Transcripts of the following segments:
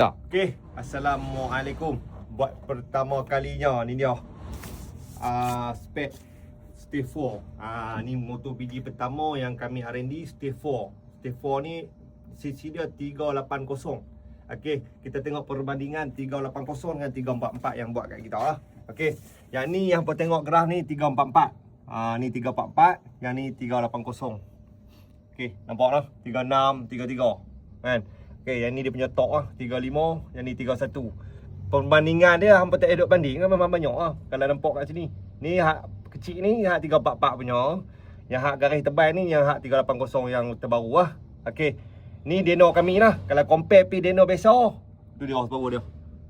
Tak. Okey, Assalamualaikum. Buat pertama kalinya ni dia. Ah uh, spek Stay 4. Ah uh, ni motor biji pertama yang kami R&D Stay 4. Stay 4 ni cc dia 380. Okey, kita tengok perbandingan 380 dengan 344 yang buat kat kita lah. Okey, yang ni yang pun tengok graf ni 344. Ah uh, ni 344, yang ni 380. Okey, nampak lah 36, 33 kan. Okey, yang ni dia punya top lah 35, yang ni 31. Perbandingan dia hampa tak duk banding kan memang banyak lah. Kalau nampak kat sini. Ni hak kecil ni hak 344 punya. Yang hak garis tebal ni yang hak 380 yang terbaru lah. Okey. Ni deno kami lah. Kalau compare pi deno biasa, tu dia horsepower dia.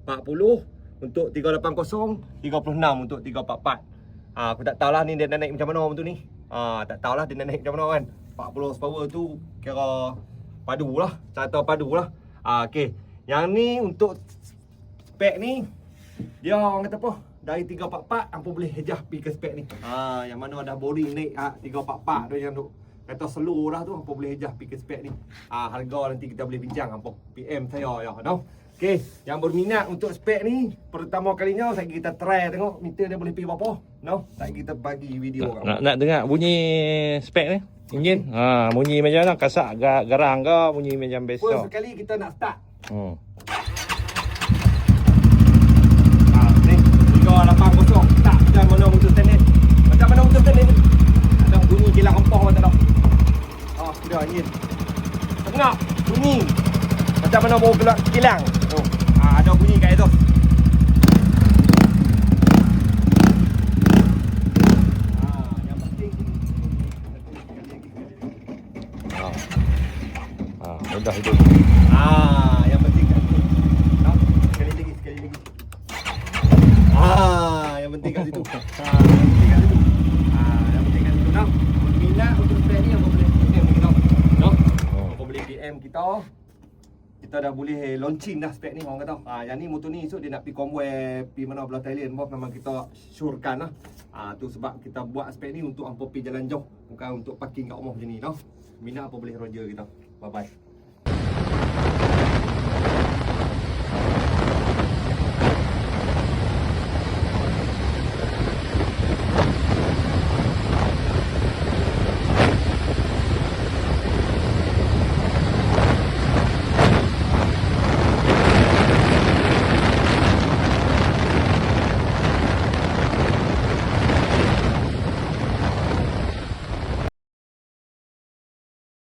40 untuk 380, 36 untuk 344. Ah, aku tak tahulah ni dia nak naik macam mana betul ni. Ah, tak tahulah dia nak naik macam mana kan. 40 horsepower tu kira padu lah. Carta padu lah. Ah, okey. Yang ni untuk spek ni dia orang kata apa? Dari 344 hampa boleh hejah pi ke spek ni. Ah, yang mana dah boring naik ah 344 tu yang tu kata slow dah tu hampa boleh hejah pi ke spek ni. Ah, harga nanti kita boleh bincang hampa PM saya ya, no. Okey, yang berminat untuk spek ni pertama kalinya saya kita try tengok meter dia boleh pi berapa. No, saya kita bagi video kat Nak, nak dengar bunyi spek ni? Enjin? Ha, bunyi macam mana? Kasak ga- garang ke? Bunyi macam First biasa? sekali kita nak start. Hmm. Ah, ni 380 tak macam mana motor standard. Macam mana motor standard ni? Ada bunyi kilang rempah tak ada. Ah, sudah angin. Tengok bunyi. Macam mana bau keluar kilang. Tu. Ah, ada bunyi kat exhaust. Ah, yang penting Ha. Ha. Ah, yang penting kat situ. No? Sekali lagi, sekali lagi. Ah, yang penting kat situ. Ah, yang penting kat situ. Ah, yang penting kat situ. No? Minat untuk spare ni apa boleh PM kita. Oh. Apa boleh PM kita. Kita dah boleh launching dah spek ni orang kata. Ah, yang ni motor ni esok dia nak pi convoy pi mana belah Thailand pun memang kita syorkan lah. Ah, tu sebab kita buat spek ni untuk hampa pi jalan jauh, bukan untuk parking kat rumah macam ni, no. Minat apa boleh roger kita. Bye bye.